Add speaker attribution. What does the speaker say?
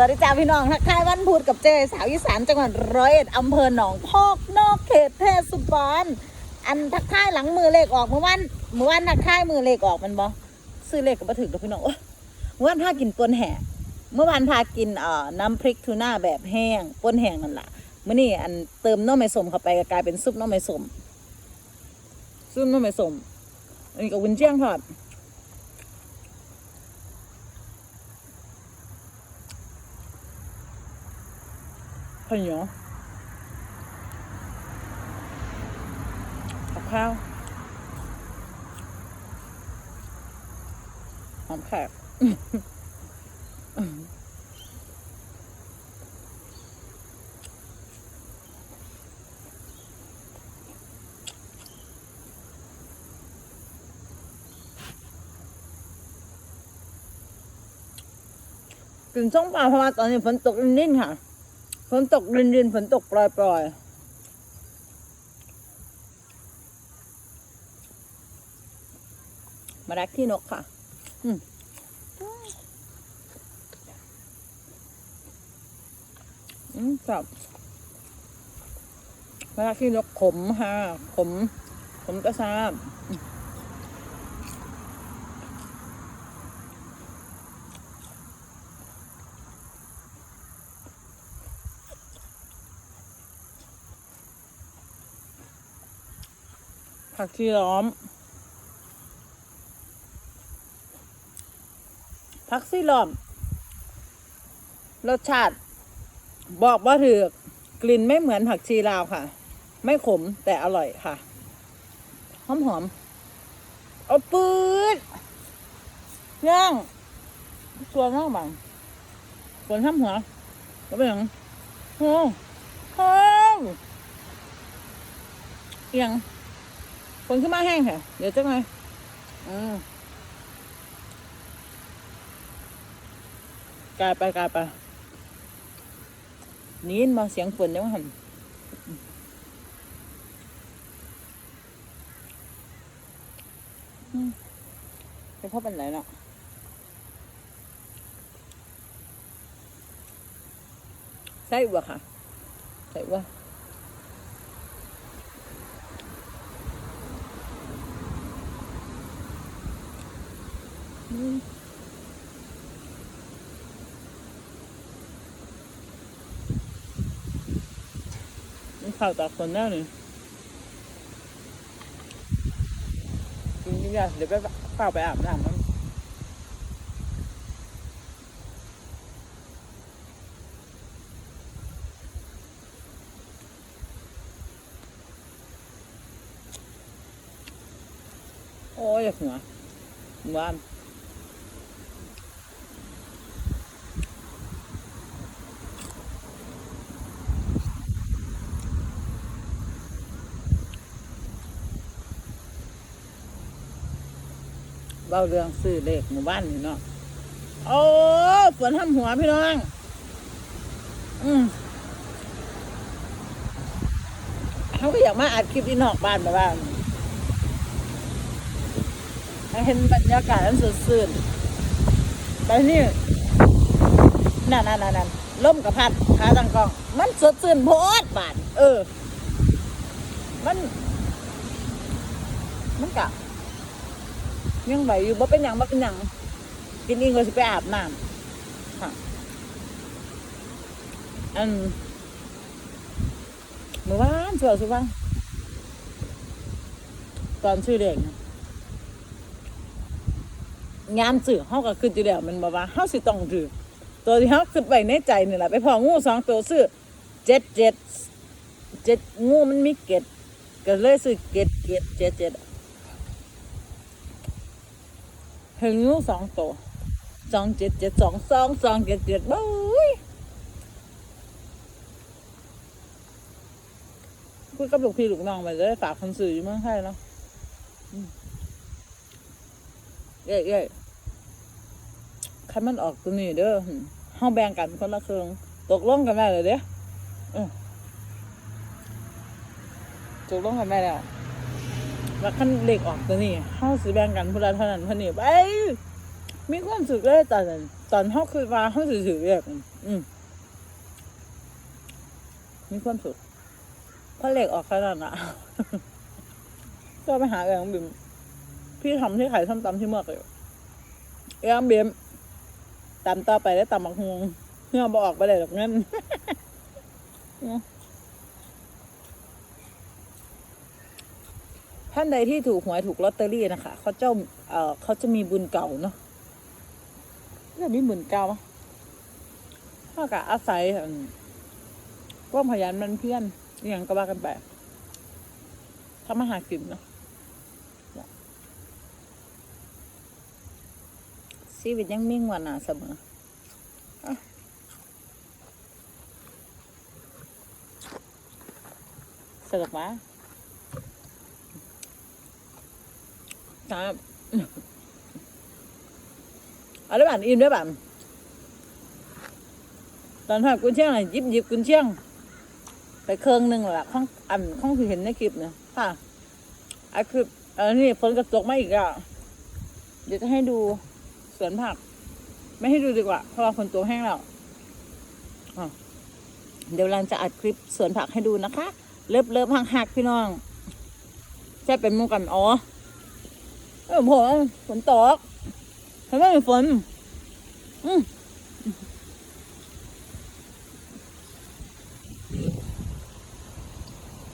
Speaker 1: วัสดีจ้าพี่น้องทักทายวันพุธกับเจสาวอีสานจังหวัดร้อยเอ็ดอำเภอหนองพอกนอกเขตเทศบาลอันทักทายหลังมือเลขออกเมื่อวันเมื่อวันทักทายมือเลขออกมันบอซื้อเลขกับมาถึงกับพี่น้องเมื่อวันพากินปนแห่เมื่อวานพากินเอ่อน้ำพริกทูน่าแบบแห้งปนแห้งนั่นแหละเมื่อนี่อันเติมน้ำไม่สมเข้าไปก็กลายเป็นซุปน้ำไม่สมซุปน้ำไม่สมอันนี้กับวุ้นเจียงทอด ข้าวเหนียวกับข้าวหอมแขกกินส้มปลาเพราะว่าตอนนี้ฝนตกนิดๆค่ะ ฝนตกรินรินฝนตกปล่อยปล่อยมารักที่นกค่ะ อืมอืมจับมารักที่นกขมค่ะ ขม ขมกระซาบ ผักชีล้อม ผักชีล้อม รสชาติ บอกว่าถือกลิ่นไม่เหมือนผักชีลาวค่ะ ไม่ขมแต่อร่อยค่ะ หอมหอมเอาปืดย่างส่วนมากบังส่วนทำหัวแล้วเป็นหยังโอ้โหเอียง ฝนขึ้นมาแห้งค่ะ เดี๋ยวจะไงอืมกลายไปกลายไปนี่มาเสียงฝนได้ไหมหันอืมจะพบเป็นไรเนาะใส่อัวค่ะใส่อวมั นี่ข่าวตากฝนแล้วนี่จริงๆอะเดี๋ยวไปเปล่าไปอาบน้ำมันโอ้ยหัวหวาน เบาเรื่องซื้อเลขหมู่บ้านนี่เนาะโอ้ฝนทำหัวพี่น้อง อืมเขาก็อยากมาอัดคลิปที่นอกบ้านมาบ้างเห็นบรรยากาศอันสดชื่นไปนี่นั่นนั่นนั่นนั่นล่มกับพัดขาตังกล้อง มันสดชื่นโพดบานเออ มัน มันกะ ยังไหวอยู่บ่เป็นหยังบ่เป็นหยังกินเองก็สิไปอาบน้ำค่ะอันเมื่อวานสวยสุฟังตอนชื่อเด็กนะงานสื่อเฮาก็คือจีเดียวมันบอกว่าเฮาสิต้องถือตัวที่เฮาคิดไว้ในใจนี่แหละไปพองูสองตัวซื้อเจ็ดเจ็ดเจ็ดงูมันมีเกล็ดก็เลยซื้อเกล็ดเกล็ดเจ็ดเจ็ด เห็นงูสองตัวสองเจ็ดเจ็ดสองสองสองเจ็ดเจ็ดบ้ยคุยกับลูกพี่ลูกน้องไปเลยฝากคนสื่ออยู่เมืองไทยเนาะเอ้ยเอ้ยคันมันออกตัวนี้เด้อหึเฮาแบ่งกันคนละครึ่งตกลงกันแม่เลยเด้อเออตกลงกันแม่แล้ว แล้วขั้นเล็กออกตัวนี้เข้าสิแบ่งกันผู้ละเท่านั้นเท่านี้ไปมีความสุขเลยตอนนั้นตอนเขาคือว่าเขาสื่อๆแบบอืมมีความสุขพราะเหล็กออกขนาดน่ะ ก็ไปหาเองบิมพี่ทำที่ขายส้มตำที่เมือกเลยเองบิมตำต่อไปได้ตำบักฮวงเพื่อบอกไปเลยหรอกงั้น ท่านใดที่ถูกหวยถูกลอตเตอรี่นะคะเขาเจ้าเอ่อเขาจะมีบุญเก่าเนาะจะมีบุญเก่าเท่ากับอาศัยอืมว่ามพยันมันเพี้ยนอย่างก็ว่ากันไปทำมาหากินเนาะชีวิตยังมิ่งวันหนาเสมอเสิร์ฟมา ครับเอาได้บ้านอินได้บ้านตอนทอดกุนเชียงน่ะหยิบหยิบกุนเชียง ไปเครื่องหนึ่งละข้องอันข้องที่เห็นในคลิปเนี่ยค่ะอันคืออันนี้ฝนกระตกมาอีกอะเดี๋ยวจะให้ดูสวนผัก ไม่ให้ดูดีกว่า เพราะว่าฝนตกแห้งแล้วอะเดี๋ยวเราจะอัดคลิปสวนผักให้ดูนะคะ เลิฟเลิฟหักหักพี่น้องใช่เป็นมุกันอ๋อ เออผมฝนตกทำไมมีฝน อืม